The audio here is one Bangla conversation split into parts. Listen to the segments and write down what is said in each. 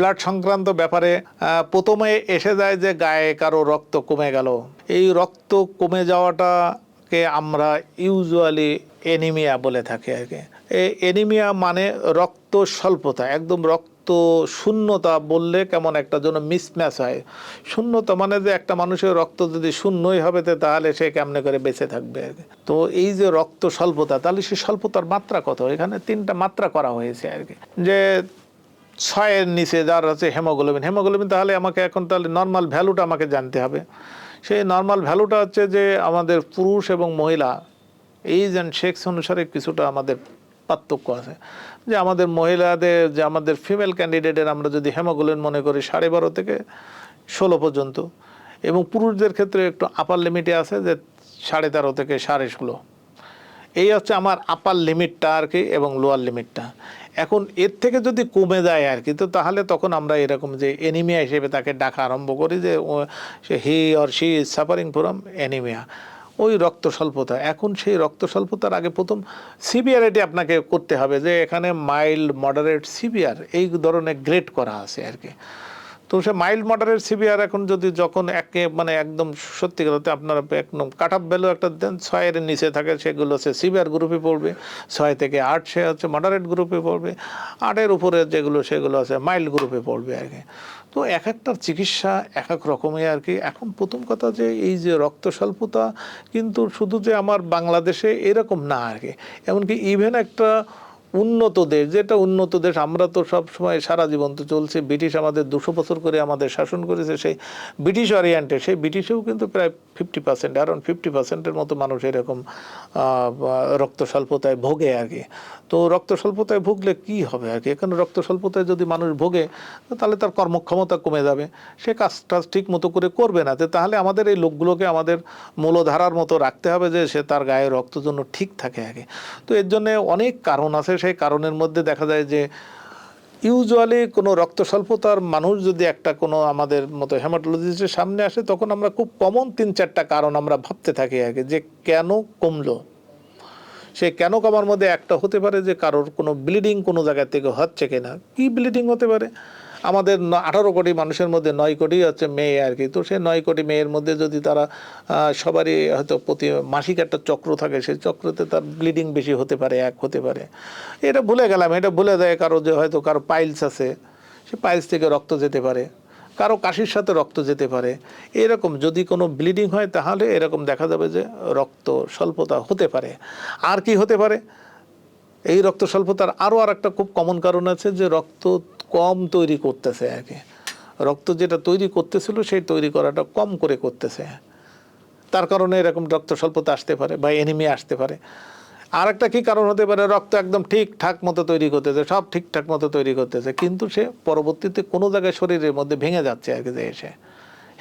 ব্লাড সংক্রান্ত ব্যাপারে প্রথমে এসে যায় যে গায়ে কারও রক্ত কমে গেল। এই রক্ত কমে যাওয়াটাকে আমরা ইউজুয়ালি এনিমিয়া বলে থাকি আর কি। এই এনিমিয়া মানে রক্ত স্বল্পতা, একদম রক্ত শূন্যতা বললে কেমন একটা জন্য মিসম্যাচ হয়। শূন্যতা মানে যে একটা মানুষের রক্ত যদি শূন্যই হবে তো তাহলে সে কেমনে করে বেঁচে থাকবে আর কি। তো এই যে রক্ত স্বল্পতা, তাহলে সে স্বল্পতার মাত্রা কত? এখানে তিনটা মাত্রা করা হয়েছে আর কি। যে ছয়ের নিচে যার আছে হেমোগ্লোবিন। হেমোগ্লোবিন তাহলে আমাকে এখন তাহলে নর্মাল ভ্যালুটা আমাকে জানতে হবে। সেই নর্মাল ভ্যালুটা হচ্ছে যে আমাদের পুরুষ এবং মহিলা এইজ অ্যান্ড সেক্স অনুসারে কিছুটা আমাদের পার্থক্য আছে। যে আমাদের মহিলাদের, যে আমাদের ফিমেল ক্যান্ডিডেটের আমরা যদি হেমোগ্লোবিন মনে করি সাড়ে বারো থেকে ষোলো পর্যন্ত, এবং পুরুষদের ক্ষেত্রে একটু আপার লিমিটে আছে যে সাড়ে তেরো থেকে সাড়ে ষোলো। এই হচ্ছে আমার আপার লিমিটটা আর কি এবং লোয়ার লিমিটটা এখন এর থেকে যদি কমে যায় আর কি, তো তাহলে তখন আমরা এরকম যে এনিমিয়া হিসেবে তাকে ডাকা আরম্ভ করি যে he or she is suffering from anaemia ওই রক্ত স্বল্পতা এখন সেই রক্ত স্বল্পতার আগে প্রথম সিভিয়ারিটি আপনাকে করতে হবে যে, এখানে মাইল্ড মডারেট সিভিয়ার এই ধরনের গ্রেড করা আছে আর কি। তো সে মাইল্ড মডারেট সিভিয়ার এখন যদি যখন একে মানে একদম সত্যিকার অর্থে আপনারা একদম কাট আপ ভ্যালু একটা দেন, ছয়ের নিচে থাকে সেগুলো হচ্ছে সিভিয়ার গ্রুপে পড়বে, ছয় থেকে আট সে হচ্ছে মডারেট গ্রুপে পড়বে, আটের উপরে যেগুলো সেগুলো আছে মাইল্ড গ্রুপে পড়বে আর কি। তো এক একটার চিকিৎসা এক এক রকমের আর কি। এখন প্রথম কথা যে এই যে রক্ত স্বল্পতা কিন্তু শুধু যে আমার বাংলাদেশে এরকম না আর কি। এমনকি ইভেন একটা উন্নত দেশ, যেটা উন্নত দেশ, আমরা তো সব সময় সারা জীবন তো চলছে। ব্রিটিশ আমাদের দুশো বছর করে আমাদের শাসন করেছে, সেই ব্রিটিশ অরিয়েন্টে সেই ব্রিটিশেও কিন্তু প্রায় ফিফটি পার্সেন্ট অ্যারাউন্ড ফিফটি পার্সেন্টের মতো মানুষ এরকম রক্ত স্বল্পতায় ভোগে আর কি। তো রক্ত স্বল্পতায় ভুগলে কি হবে আর কি? এখানে রক্ত স্বল্পতায় যদি মানুষ ভোগে, তাহলে তার কর্মক্ষমতা কমে যাবে। সে কাজটা ঠিক মতো করে করবে না। তাহলে আমাদের এই লোকগুলোকে আমাদের মূলধারার মতো রাখতে হবে যে সে তার গায়ে রক্ত জন্য ঠিক থাকে আগে তো এর জন্য অনেক কারণ আছে। সেই কারণের মধ্যে দেখা যায় যে ইউজুয়ালি কোনো রক্ত স্বল্পতার মানুষ যদি একটা কোনো আমাদের মতো হেমাটোলজিস্টের সামনে আসে, তখন আমরা খুব কমন তিন চারটা কারণ আমরা ভাবতে থাকি আগে, যে কেন কমলো? সে কেন কমার মধ্যে একটা হতে পারে যে কারোর কোনো ব্লিডিং কোনো জায়গা থেকে হচ্ছে কিনা? কি ব্লিডিং হতে পারে? আমাদের আঠারো কোটি মানুষের মধ্যে নয় কোটি হচ্ছে মেয়ে আর কি। তো সেই নয় কোটি মেয়ের মধ্যে যদি তারা সবারই হয়তো প্রতি মাসিক একটা চক্র থাকে, সেই চক্রতে তার ব্লিডিং বেশি হতে পারে, এক হতে পারে। এটা ভুলে গেলাম, এটা ভুলে দেয় কারও যে হয়তো কারও পাইলস আছে, সে পাইলস থেকে রক্ত যেতে পারে, কারও কাশির সাথে রক্ত যেতে পারে। এরকম যদি কোনো ব্লিডিং হয় তাহলে এরকম দেখা যাবে যে রক্ত স্বল্পতা হতে পারে। আর কি হতে পারে? এই রক্ত স্বল্পতার আরও আর একটা খুব কমন কারণ আছে যে রক্ত কম তৈরি করতেছে আর কি। রক্ত যেটা তৈরি করতেছিল সেই তৈরি করাটা কম করে করতেছে। তার কারণে এরকম রক্ত স্বল্পতা আসতে পারে বা এনিমিয়া আসতে পারে। আর একটা কী কারণ হতে পারে? রক্ত একদম ঠিকঠাক মতো তৈরি করতেছে, সব ঠিকঠাক মতো তৈরি করতেছে, কিন্তু সে পরবর্তীতে কোনো জায়গায় শরীরের মধ্যে ভেঙে যাচ্ছে আর কি যে এসে।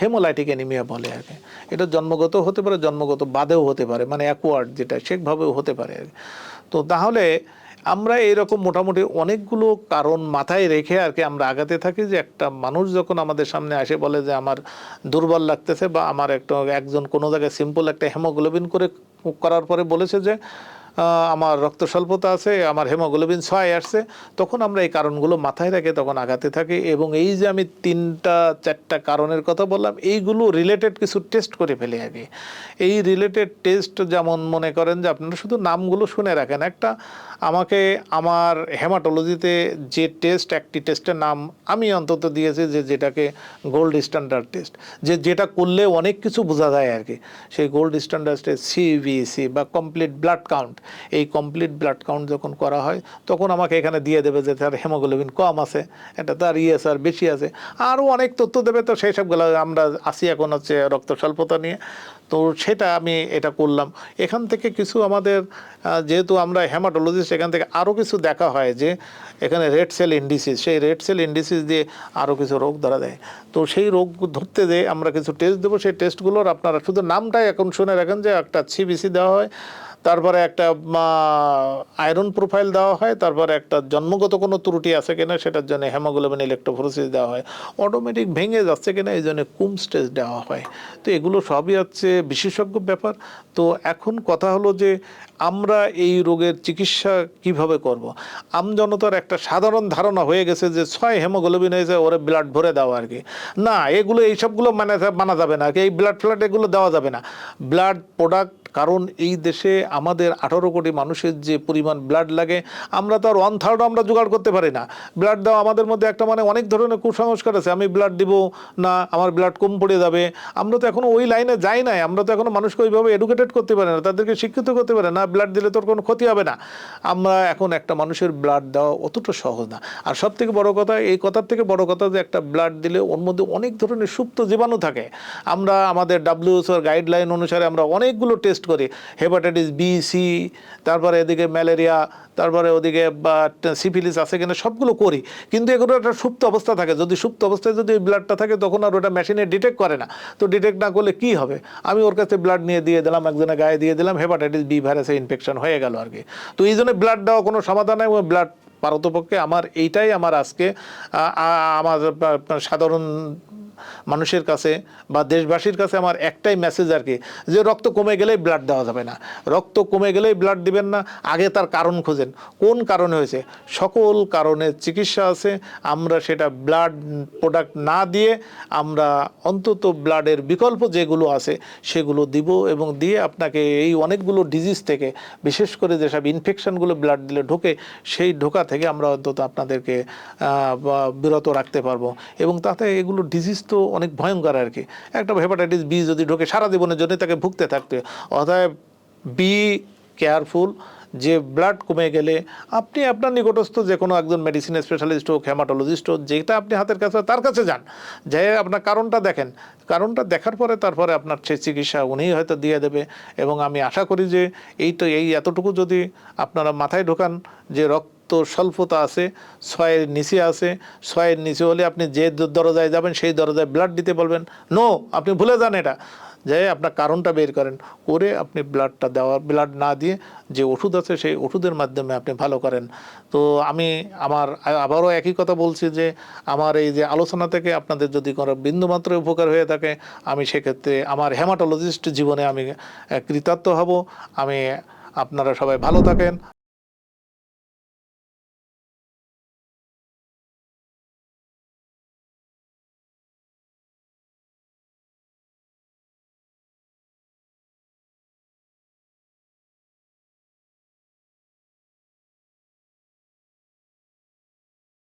হেমোলাইটিক অ্যানিমিয়া বলে আর কি। এটা জন্মগত হতে পারে, জন্মগত বাদেও হতে পারে মানে অ্যাকোয়ার্ড যেটা সেভাবেও হতে পারে আর কি। তো তাহলে আমরা এরকম মোটামুটি অনেকগুলো কারণ মাথায় রেখে আর কি আমরা আগাতে থাকি যে একটা মানুষ যখন আমাদের সামনে আসে বলে যে আমার দুর্বল লাগতেছে বা আমার একটা, একজন কোনো জায়গায় সিম্পল একটা হেমোগ্লোবিন করে করার পরে বলেছে যে আমার রক্ত স্বল্পতা আছে, আমার হেমোগ্লোবিন ছয় আসছে, তখন আমরা এই কারণগুলো মাথায় রেখে তখন আগাতে থাকি এবং এই যে আমি তিনটা, চারটা কারণের কথা বললাম, এইগুলো রিলেটেড কিছু টেস্ট করে ফেলি আগে। এই রিলেটেড টেস্ট যেমন মনে করেন যে আপনারা শুধু নামগুলো শুনে রাখেন, একটা আমাকে আমার হেমাটোলজিতে যে টেস্ট একটি টেস্টের নাম আমি অন্তত দিয়েছি যে যেটাকে গোল্ড স্ট্যান্ডার্ড টেস্ট যে যেটা করলে অনেক কিছু বোঝা যায় আর কি সেই গোল্ড স্ট্যান্ডার্ড টেস্ট সিবিসি বা কমপ্লিট ব্লাড কাউন্ট এই কমপ্লিট ব্লাড কাউন্ট যখন করা হয়, তখন আমাকে এখানে দিয়ে দেবে যে তার হেমোগ্লোবিন কম আছে, এটা তার ইএসআর বেশি আছে। আরও অনেক তথ্য দেবে তো সেই সবগুলো আমরা আসি এখন হচ্ছে রক্ত স্বল্পতা নিয়ে। তো সেটা আমি এটা করলাম। এখান থেকে কিছু আমাদের যেহেতু আমরা হেমাটোলজিস্ট এখান থেকে আরও কিছু দেখা হয় যে এখানে রেড সেল ইন্ডিসিস সেই রেড সেল ইন্ডিসিস দিয়ে আরও কিছু রোগ ধরা দেয়। তো সেই রোগ ধরতে যেয়ে আমরা কিছু টেস্ট দেবো, সেই টেস্টগুলোর আপনারা শুধু নামটাই এখন শুনে রাখেন যে একটা সিবিসি দেওয়া হয়। তারপরে একটা আয়রন প্রোফাইল দেওয়া হয়, তারপরে একটা জন্মগত কোনো ত্রুটি আছে কিনা সেটার জন্য হেমোগ্লোবিন ইলেকট্রোফোরোসিস দেওয়া হয়। অটোমেটিক ভেঙে যাচ্ছে কিনা এই জন্য কুম স্টেজ দেওয়া হয়। তো এগুলো সবই হচ্ছে বিশেষজ্ঞ ব্যাপার। তো এখন কথা হলো যে আমরা এই রোগের চিকিৎসা কীভাবে করব। আমজনতার একটা সাধারণ ধারণা হয়ে গেছে যে ছয় হেমোগ্লোবিন হয়েছে, ওরে ব্লাড ভরে দেওয়া আর কি। না, এগুলো এইসবগুলো মানে মানা যাবে না। এই ব্লাড ফ্লাড এগুলো দেওয়া যাবে না। ব্লাড প্রোডাক্ট কারণ এই দেশে আমাদের আঠারো কোটি মানুষের যে পরিমাণ ব্লাড লাগে, আমরা তো আর ওয়ান থার্ড আমরা জোগাড় করতে পারি না। ব্লাড দেওয়া আমাদের মধ্যে একটা মানে অনেক ধরনের কুসংস্কার আছে, আমি ব্লাড দিব না, আমার ব্লাড কম পড়ে যাবে। আমরা তো এখনও ওই লাইনে যাই নাই, আমরা তো এখনও মানুষকে ওইভাবে এডুকেটেড করতে পারি না, তাদেরকে শিক্ষিত করতে পারে না ব্লাড দিলে তোর কোনো ক্ষতি হবে না। আমরা এখন একটা মানুষের ব্লাড দেওয়া অতটা সহজ না। আর সব থেকে বড় কথা, এই কথার থেকে বড় কথা যে একটা ব্লাড দিলে ওর মধ্যে অনেক ধরনের সুপ্ত জীবাণু থাকে। আমরা আমাদের ডাব্লিউএসওর গাইডলাইন অনুসারে আমরা অনেকগুলো টেস্ট করি। হেপাটাইটিস বি সি তারপরে এদিকে ম্যালেরিয়া, তারপরে ওদিকে সিফিলিস আছে কিনা সবগুলো করি। কিন্তু এগুলো একটা সুপ্ত অবস্থা থাকে। যদি সুপ্ত অবস্থায় যদি ব্লাডটা থাকে, তখন আর ওটা মেশিনে ডিটেক্ট করে না। তো ডিটেক্ট না করলে কি হবে? আমি ওর কাছে ব্লাড নিয়ে দিয়ে দিলাম, একজনের গায়ে দিয়ে দিলাম হেপাটাইটিস বি ভাইরাসে ইনফেকশন হয়ে গেল আর কি। তো এই জন্য ব্লাড দেওয়া কোনো সমাধান নেই। ব্লাড পারতপক্ষে আমার, এইটাই আমার আজকে আমার সাধারণ মানুষের কাছে বা দেশবাসীর কাছে আমার একটাই মেসেজ আর কি, যে রক্ত কমে গেলেই ব্লাড দেওয়া যাবে না। রক্ত কমে গেলেই ব্লাড দিবেন না, আগে তার কারণ খোঁজেন। কোন কারণে হয়েছে? সকল কারণে চিকিৎসা আছে, আমরা সেটা ব্লাড প্রোডাক্ট না দিয়ে আমরা অন্তত ব্লাডের বিকল্প যেগুলো আছে, সেগুলো দিব এবং দিয়ে আপনাকে এই অনেকগুলো ডিজিজ থেকে, বিশেষ করে যেসব ইনফেকশনগুলো ব্লাড দিলে ঢোকে, সেই ঢোকা থেকে আমরা অন্তত আপনাদেরকে বিরত রাখতে পারব। এবং তাতে এগুলো ডিজিজ তো অনেক ভয়ঙ্কর আর কি একটা হেপাটাইটিস বি যদি ঢোকে সারা জীবনের জন্য তাকে ভুগতে থাকতে। অতএব বি কেয়ারফুল যে ব্লাড কমে গেলে আপনি আপনার নিকটস্থ যে কোনো একজন মেডিসিন স্পেশালিস্ট হোক হেমাটোলজিস্ট হোক, যেটা আপনি হাতের কাছে তার কাছে যান। যে আপনার কারণটা দেখেন। কারণটা দেখার পরে তারপরে আপনার সেই চিকিৎসা উনিই হয়তো দিয়ে দেবে। এবং আমি আশা করি যে এই তো এই এতটুকু যদি আপনারা মাথায় ঢোকান যে রক্ত তো স্বল্পতা আছে, ছয়ের নিচে আছে, ছয়ের নিচে হলে আপনি যে দরজায় যাবেন সেই দরজায় ব্লাড দিতে বলবেন। নো আপনি ভুলে যান এটা। যে আপনার কারণটা বের করেন, করে আপনি ব্লাডটা দেওয়ার ব্লাড না দিয়ে যে ওষুধ আছে সেই ওষুধের মাধ্যমে আপনি ভালো করেন। তো আমি আমার, আবারও একই কথা বলছি যে আমার এই যে আলোচনা থেকে আপনাদের যদি কোনো বিন্দুমাত্র উপকার হয়ে থাকে, আমি সেক্ষেত্রে আমার হেমাটোলজিস্ট জীবনে আমি কৃতার্থ হব। আমি আপনারা সবাই ভালো থাকেন।